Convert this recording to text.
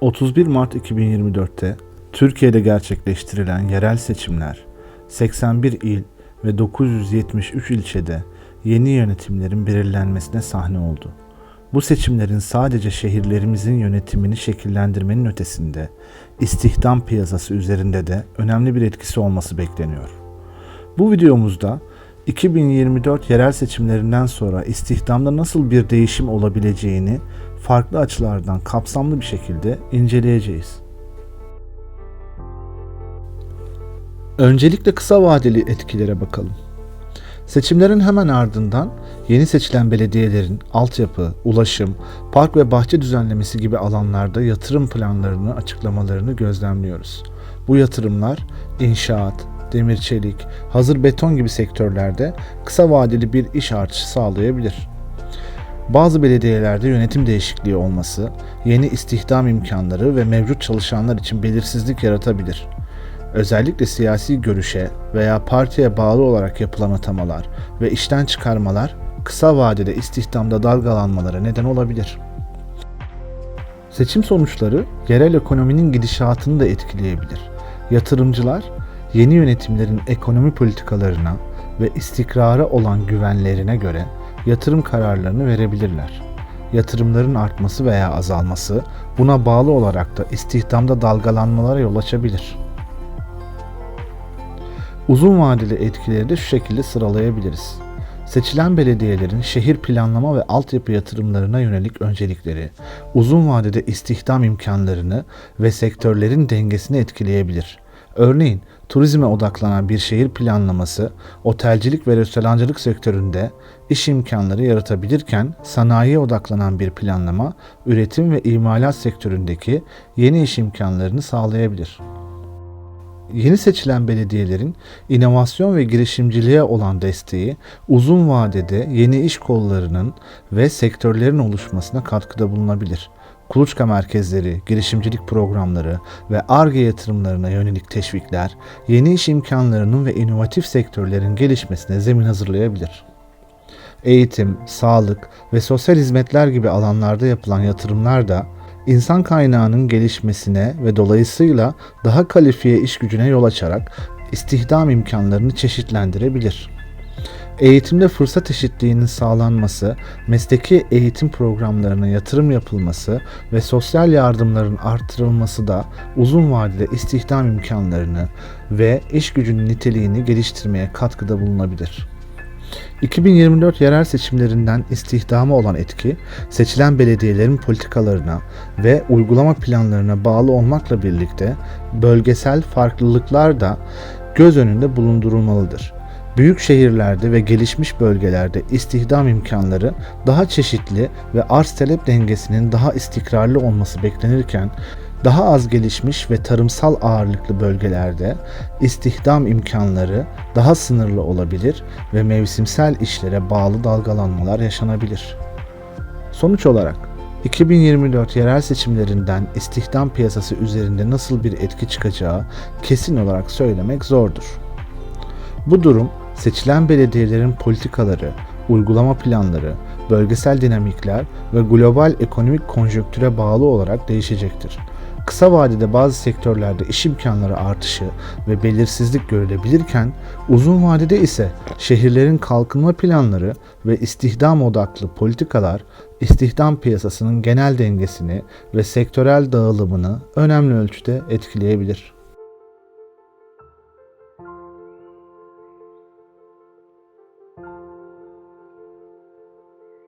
31 Mart 2024'te Türkiye'de gerçekleştirilen yerel seçimler 81 il ve 973 ilçede yeni yönetimlerin belirlenmesine sahne oldu. Bu seçimlerin sadece şehirlerimizin yönetimini şekillendirmenin ötesinde istihdam piyasası üzerinde de önemli bir etkisi olması bekleniyor. Bu videomuzda 2024 yerel seçimlerinden sonra istihdamda nasıl bir değişim olabileceğini farklı açılardan kapsamlı bir şekilde inceleyeceğiz. Öncelikle kısa vadeli etkilere bakalım. Seçimlerin hemen ardından yeni seçilen belediyelerin altyapı, ulaşım, park ve bahçe düzenlemesi gibi alanlarda yatırım planlarını açıklamalarını gözlemliyoruz. Bu yatırımlar inşaat, demir çelik, hazır beton gibi sektörlerde kısa vadeli bir iş artışı sağlayabilir. Bazı belediyelerde yönetim değişikliği olması, yeni istihdam imkanları ve mevcut çalışanlar için belirsizlik yaratabilir. Özellikle siyasi görüşe veya partiye bağlı olarak yapılan atamalar ve işten çıkarmalar kısa vadede istihdamda dalgalanmalara neden olabilir. Seçim sonuçları yerel ekonominin gidişatını da etkileyebilir. Yatırımcılar yeni yönetimlerin ekonomi politikalarına ve istikrara olan güvenlerine göre yatırım kararlarını verebilirler. Yatırımların artması veya azalması buna bağlı olarak da istihdamda dalgalanmalara yol açabilir. Uzun vadeli etkileri de şu şekilde sıralayabiliriz. Seçilen belediyelerin şehir planlama ve altyapı yatırımlarına yönelik öncelikleri, uzun vadede istihdam imkanlarını ve sektörlerin dengesini etkileyebilir. Örneğin turizme odaklanan bir şehir planlaması, otelcilik ve restorancılık sektöründe iş imkanları yaratabilirken sanayiye odaklanan bir planlama, üretim ve imalat sektöründeki yeni iş imkanlarını sağlayabilir. Yeni seçilen belediyelerin inovasyon ve girişimciliğe olan desteği uzun vadede yeni iş kollarının ve sektörlerin oluşmasına katkıda bulunabilir. Kuluçka merkezleri, girişimcilik programları ve ARGE yatırımlarına yönelik teşvikler, yeni iş imkanlarının ve inovatif sektörlerin gelişmesine zemin hazırlayabilir. Eğitim, sağlık ve sosyal hizmetler gibi alanlarda yapılan yatırımlar da insan kaynağının gelişmesine ve dolayısıyla daha kalifiye iş gücüne yol açarak istihdam imkanlarını çeşitlendirebilir. Eğitimde fırsat eşitliğinin sağlanması, mesleki eğitim programlarına yatırım yapılması ve sosyal yardımların artırılması da uzun vadede istihdam imkanlarını ve iş gücünün niteliğini geliştirmeye katkıda bulunabilir. 2024 yerel seçimlerinden istihdama olan etki, seçilen belediyelerin politikalarına ve uygulama planlarına bağlı olmakla birlikte bölgesel farklılıklar da göz önünde bulundurulmalıdır. Büyük şehirlerde ve gelişmiş bölgelerde istihdam imkanları daha çeşitli ve arz talep dengesinin daha istikrarlı olması beklenirken daha az gelişmiş ve tarımsal ağırlıklı bölgelerde istihdam imkanları daha sınırlı olabilir ve mevsimsel işlere bağlı dalgalanmalar yaşanabilir. Sonuç olarak 2024 yerel seçimlerinden istihdam piyasası üzerinde nasıl bir etki çıkacağı kesin olarak söylemek zordur. Bu durum seçilen belediyelerin politikaları, uygulama planları, bölgesel dinamikler ve global ekonomik konjonktüre bağlı olarak değişecektir. Kısa vadede bazı sektörlerde iş imkanları artışı ve belirsizlik görülebilirken uzun vadede ise şehirlerin kalkınma planları ve istihdam odaklı politikalar istihdam piyasasının genel dengesini ve sektörel dağılımını önemli ölçüde etkileyebilir.